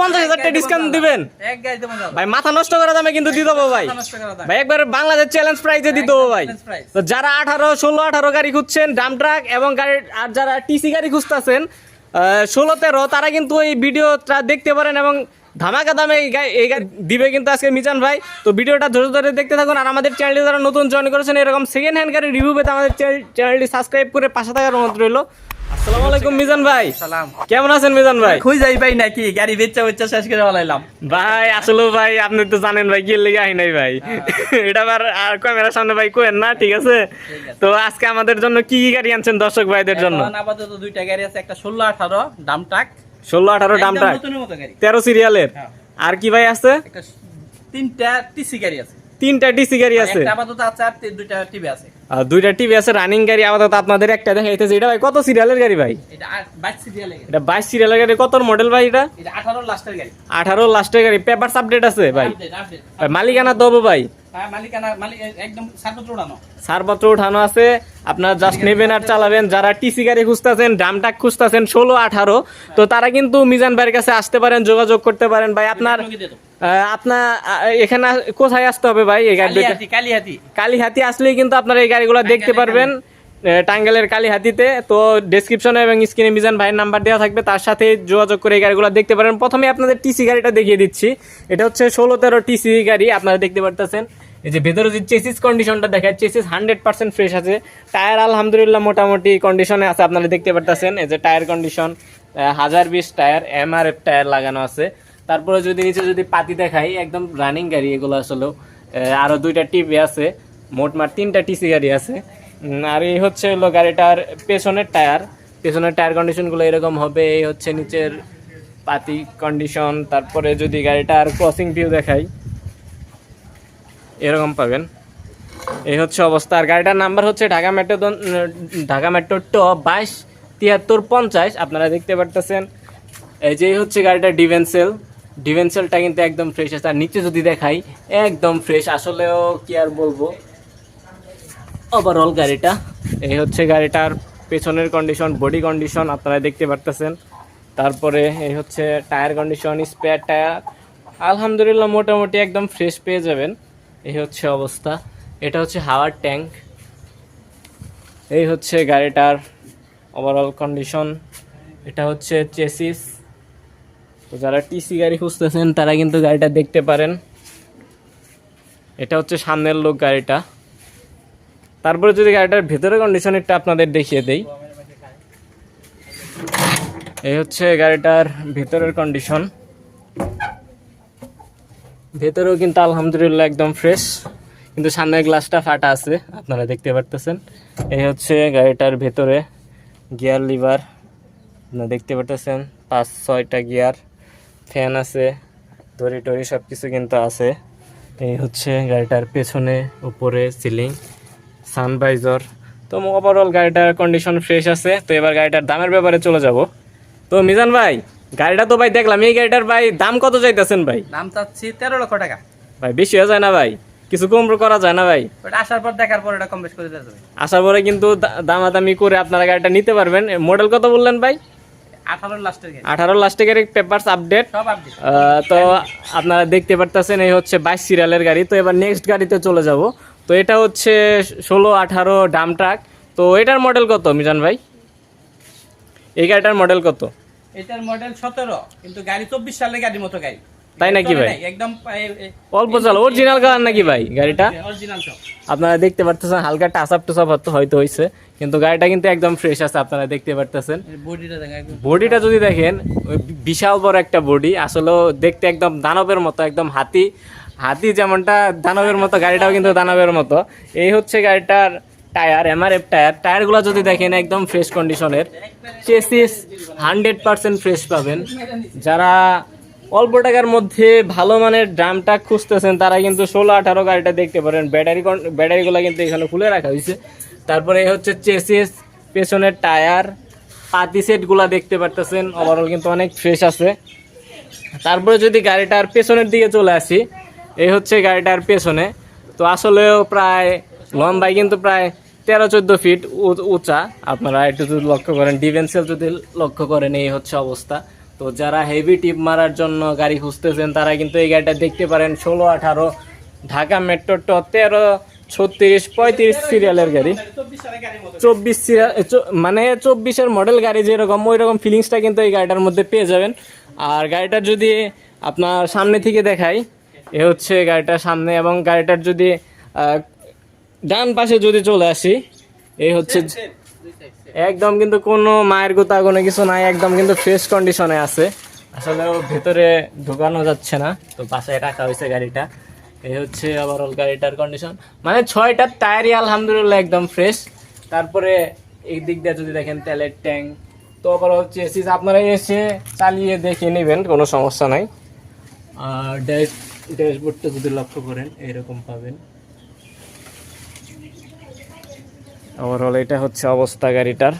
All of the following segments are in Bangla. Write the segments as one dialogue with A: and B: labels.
A: পঞ্চাশ হাজার টাকা ডিসকাউন্ট দিবেন।
B: দেবো
A: ভাই মাথা নষ্ট করা দামে কিন্তু দিয়ে দেবো ভাই। ভাই একবার বাংলাদেশ চ্যালেঞ্জ প্রাইজে দিতে হবে ভাই। তো যারা আঠারো ষোলো আঠারো গাড়ি খুঁজছেন ডাম ট্রাক এবং গাড়ি আর যারা টিসি গাড়ি খুঁজতেছেন ষোলো তেরো তারা কিন্তু এই ভিডিওটা দেখতে পারেন এবং ধামাকা দামে এই দিবে কিন্তু আজকে মিজান ভাই। তো ভিডিওটা ধরে ধরে দেখতে থাকুন আর আমাদের চ্যানেলটি যারা নতুন জয়েন করেছেন এরকম সেকেন্ড হ্যান্ড গাড়ি রিভিউ পেতে আমাদের চ্যানেলটি সাবস্ক্রাইব করে পাশে থাকার অনুরোধ রইল। আসসালামু আলাইকুম মিজান ভাই।
B: সালাম।
A: কেমন আছেন মিজান ভাই?
B: যাই ভাই নাকি? গাড়ি বেচা বেচা শেষ করে
A: ভাই আসলে ভাই আপনি তো জানেন ভাই কি লেগে আহি নাই ভাই। এটা আবার আর ক্যামেরার সামনে ভাই কোয়েন না ঠিক আছে? তো আজকে আমাদের জন্য কি কি গাড়ি আনছেন দর্শক ভাইদের জন্য?
B: আপাতত দুইটা গাড়ি আছে একটা ষোলো আঠারো দাম
A: ষোলো আঠারো তেরো সিরিয়ালের
B: হ্যাঁ।
A: আর কি ভাই আছে?
B: তিনটা টিসি গাড়ি আছে।
A: তিনটা ডিসি গাড়ি আছে।
B: আপাতত আছে আর দুইটা টিভি আছে।
A: আর দুইটা টিভি আছে রানিং গাড়ি আপাতত আপনাদের একটা দেখাইতেছে। এটা ভাই কত সিরিয়ালের গাড়ি ভাই?
B: এটা বাইশ সিরিয়াল গাড়ি।
A: এটা বাইশ সিরিয়ালের গাড়ি। কত মডেল ভাই এটা?
B: এটা আঠারো লাস্টের গাড়ি।
A: আঠারো লাস্টের গাড়ি। পেপার আপডেট আছে ভাই, মালিকানা দেবো ভাই।
B: হ্যাঁ মালিকানা মালিক একদম সার্বত্র উড়ানো
A: সারপত্র উঠানো আছে। আপনারা জাস্ট নেবেন আর চালাবেন। যারা টিসি গাড়ি খুঁজতেছেন ড্রামটাক খুঁজতেছেন ষোলো আঠারো তো তারা কিন্তু মিজান ভাইয়ের কাছে আসতে পারেন যোগাযোগ করতে পারেন। ভাই আপনার আপনার এখানে কোথায় আসতে হবে ভাই এই গাড়ি
B: কালিহাতি কালিহাতি।
A: কালীহাতি আসলেই কিন্তু আপনার এই গাড়িগুলো দেখতে পারবেন। আহ, টাঙ্গাইলের কালীহাতিতে। তো ডেসক্রিপশনে এবং স্ক্রিনে মিজান ভাইয়ের নাম্বার দেওয়া থাকবে। তার সাথে যোগাযোগ করে এই গাড়িগুলো দেখতে পারেন। প্রথমে আপনাদের টিসি গাড়িটা দেখিয়ে দিচ্ছি। এটা হচ্ছে ষোলো তেরো টিসি গাড়ি। আপনারা দেখতে পারতেছেন। এই যে ভেতরে যে চেসিস কন্ডিশনটা দেখায় চেসিস হান্ড্রেড পার্সেন্ট ফ্রেশ আছে। টায়ার আলহামদুলিল্লাহ মোটামুটি কন্ডিশনে আছে। আপনারা দেখতে পারতেছেন এই যে টায়ার কন্ডিশন হাজার বিশ tyre M R F tyre লাগানো আছে। তারপরে যদি নিচে যদি পাতি দেখাই একদম রানিং গাড়ি এগুলো আসলেও আহ, আরও দুইটা টিভি আছে। মোটমাট তিনটা টিসি গাড়ি আছে। আর এই হচ্ছে হলো গাড়িটার পেছনের টায়ার। পেছনের টায়ার কন্ডিশনগুলো এরকম হবে, এই হচ্ছে নিচের পাতি কন্ডিশন, তারপরে যদি গাড়িটার ক্রসিং ভিউ দেখাই, এরকম পাবেন। এই হচ্ছে অবস্থা। আর গাড়িটার নাম্বার হচ্ছে ঢাকা মেট্রো ঢাকা মেট্রো ট বাইশ, তিয়াত্তর, পঞ্চাশ। আপনারা দেখতে পারতেছেন। এই যে হচ্ছে গাড়িটা ডিভেন্সেল ডিভেন্সেলটা কিন্তু একদম ফ্রেশ আছে। আর নিচে যদি দেখাই, একদম ফ্রেশ আসলেও কি আর বলব? ওভারঅল গাড়িটা। এই হচ্ছে গাড়িটার পেছনের কন্ডিশন বডি কন্ডিশন আপনারা দেখতে পারতেছেন। তারপরে এই হচ্ছে টায়ার কন্ডিশন স্পেয়ার টায়ার আলহামদুলিল্লাহ মোটামুটি একদম ফ্রেশ পেয়ে যাবেন। এই হচ্ছে অবস্থা। এটা হচ্ছে হাওয়ার ট্যাঙ্ক এই হচ্ছে গাড়িটার ওভারঅল কন্ডিশন এটা হচ্ছে চেসিস তো যারা টিসি গাড়ি খুঁজতেছেন, তারা কিন্তু গাড়িটা দেখতে পারেন। এটা হচ্ছে সামনের লোক গাড়িটা। তারপরে যদি গাড়িটার ভেতরে কন্ডিশনেরটা আপনাদের দেখিয়ে দেই। এই হচ্ছে গাড়িটার ভেতরের কন্ডিশন ভেতরেও কিন্তু আলহামদুলিল্লাহ একদম ফ্রেশ কিন্তু সামনের গ্লাসটা ফাটা আছে, আপনারা দেখতে পারতেছেন। এই হচ্ছে গাড়িটার ভেতরে গিয়ার লিভার আপনারা দেখতে পারতেছেন, পাঁচ, ছয়টা গিয়ার ফ্যান আছে দড়ি টড়ি সব কিছু কিন্তু আছে। এই হচ্ছে গাড়িটার পেছনে, উপরে সিলিং সানভাইজার। তো ওভারঅল গাড়িটার কন্ডিশন ফ্রেশ আছে তো এবার গাড়িটার দামের ব্যাপারে চলে যাব। তো মিজান ভাই গাড়িটা তো ভাই দেখলাম এই গাড়িটার ভাই দাম কত চাইতেছেন ভাই?
B: দাম চাচ্ছি তেরো লক্ষ টাকা।
A: ভাই বেশি হয়ে যায় না ভাই? কিছু কম করা যায় না ভাই?
B: আসার পর দেখার পর এটা কম বেশ করে দেওয়া যাবে
A: আসার পরে কিন্তু দামাদামি করে আপনারা গাড়িটা নিতে পারবেন। মডেল কত বললেন ভাই?
B: আঠারো গাড়ি।
A: পেপারস আপডেট তো আপনারা দেখতে পারতেছেন এই হচ্ছে বাইশ সিরিয়ালের গাড়ি। তো এবার নেক্সট গাড়িতে চলে যাব। তো এটা হচ্ছে ষোলো আঠারো ডাম ট্রাক। তো এটার মডেল কত মিজান ভাই? এই গাড়িটার মডেল কত?
B: এটার মডেল সতেরো কিন্তু গাড়ি চব্বিশ সালের গাড়ির মতো গাড়ি।
A: তাই নাকি ভাই?
B: একদম
A: অল্প চালো অরিজিনাল কালার নাকি ভাই গাড়িটা? আপনারা দেখতে পারতেছেন হালকা টাচ আপ টুস আপ হয়তো হয়েছে কিন্তু গাড়িটা কিন্তু একদম ফ্রেশ আছে আপনারা দেখতে পারতেছেন।
B: বডিটা
A: যদি দেখেন বিশাল বড় একটা বডি আসলে দেখতে একদম দানবের মতো একদম হাতি। হাতি যেমনটা দানবের মতো, গাড়িটাও কিন্তু দানবের মতো। এই হচ্ছে গাড়িটার টায়ার এমআরএফ টায়ার। টায়ারগুলো যদি দেখেন, একদম ফ্রেশ কন্ডিশনের চেসিস হান্ড্রেড পার্সেন্ট ফ্রেশ পাবেন। যারা অল্প টাকার মধ্যে ভালো মানের ড্রামটা খুঁজতেছেন, তারা কিন্তু ষোলো আঠারো গাড়িটা দেখতে পারেন। ব্যাটারি ব্যাটারিগুলো কিন্তু এখানে খুলে রাখা হয়েছে। তারপরে এই হচ্ছে চেসিস পেছনের টায়ার। পাতি সেটগুলো দেখতে পারতেছেন। ওভারঅল কিন্তু অনেক ফ্রেশ আছে। তারপরে যদি গাড়িটার পেছনের দিকে চলে আসি এই হচ্ছে গাড়িটার পেছনে। তো আসলেও প্রায় লম্বাই কিন্তু প্রায় তেরো, চোদ্দ ফিট উঁচা। আপনারা একটু যদি লক্ষ্য করেন ডিভেন্সিয়াল যদি লক্ষ্য করেন, এই হচ্ছে অবস্থা। তো যারা হেভি টিপ মারার জন্য গাড়ি খুঁজতেছেন, তারা কিন্তু এই গাড়িটা দেখতে পারেন ষোলো, আঠারো, ঢাকা মেট্রো ট তেরো, ছত্রিশ, পঁয়ত্রিশ সিরিয়ালের গাড়ি।
B: চব্বিশ
A: সিরিয়াল মানে চব্বিশের মডেল গাড়ি যেরকম ওই রকম ফিলিংসটা কিন্তু এই গাড়িটার মধ্যে পেয়ে যাবেন। আর গাড়িটার যদি আপনার সামনে থেকে দেখাই এ হচ্ছে গাড়িটার সামনে এবং গাড়িটার যদি ডান পাশে যদি চলে আসি এই হচ্ছে একদম কিন্তু কোনো মায়ের গোতা কোনো কিছু নাই একদম কিন্তু ফ্রেশ কন্ডিশনে আছে। আসলে ভেতরে ঢোকানো যাচ্ছে না তো বাসায় রাখা হয়েছে গাড়িটা। এই হচ্ছে ওভারঅল গাড়িটার কন্ডিশন মানে ছয়টার টায়ারই আলহামদুলিল্লাহ একদম ফ্রেশ তারপরে এই দিক দিয়ে যদি দেখেন তেলের ট্যাঙ্ক তো ওভারঅল চেসিস আপনারা এসে চালিয়ে দেখে নেবেন কোনো সমস্যা নাই। আর ড্যাশ ড্যাশবোর্ডটা যদি লক্ষ্য করেন এরকম পাবেন। ওভারঅল এটা হচ্ছে অবস্থা গাড়িটার।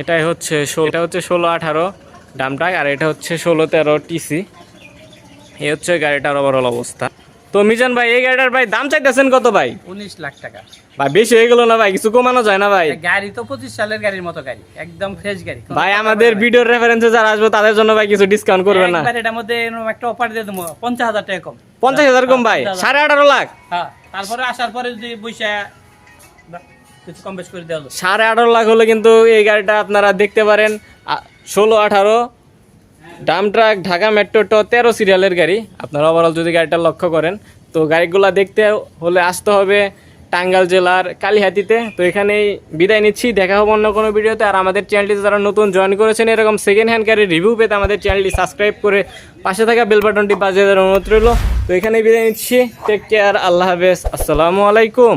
A: এটাই হচ্ছে এটা হচ্ছে ষোলো আঠারো ডামটাক আর এটা হচ্ছে ষোলো তেরো টিসি। এই হচ্ছে গাড়িটার ওভারঅল অবস্থা। তো মিজান ভাই এই গাড়িটার ভাই দাম চাইতেছেন কত ভাই?
B: উনিশ লাখ টাকা।
A: ভাই বেশি হয়ে গেল না ভাই কিছু কমানো যায় না ভাই।
B: গাড়ি তো পঁচিশ সালের গাড়ির মতো গাড়ি একদম ফ্রেশ গাড়ি।
A: ভাই আমাদের ভিডিওর রেফারেন্সে যারা আসবে তাদের জন্য ভাই কিছু ডিসকাউন্ট করবেন না।
B: এটার মধ্যে একটা অফার দিয়ে দেবো পঞ্চাশ হাজার টাকা কম।
A: পঞ্চাশ হাজার কম ভাই সাড়ে আঠারো লাখ।
B: হ্যাঁ তারপরে আসার পরে যদি বৈশা কিছু কম বেশ করে দেওয়া।
A: সাড়ে আঠারো লাখ হলে কিন্তু এই গাড়িটা আপনারা দেখতে পারেন ষোলো আঠারো ডাম ট্রাক, ঢাকা মেট্রো, ট তেরো সিরিয়ালের গাড়ি। আপনারা ওভারঅল যদি গাড়িটা লক্ষ্য করেন, তো গাড়িগুলো দেখতে হলে আসতে হবে টাঙ্গাল জেলার কালিহাতিতে। তো এখানেই বিদায় নিচ্ছি, দেখা হবে অন্য কোনো ভিডিওতে। আর আমাদের চ্যানেলটিতে যারা নতুন জয়েন করেছেন, এরকম সেকেন্ড হ্যান্ড গাড়ির রিভিউ পেতে আমাদের চ্যানেলটি সাবস্ক্রাইব করে পাশে থাকা বেল বাটনটি বাজিয়ে দেওয়ার অনুরোধ রইল। তো এখানেই বিদায় নিচ্ছি টেক কেয়ার আল্লাহ হাফেজ, আসসালামু আলাইকুম।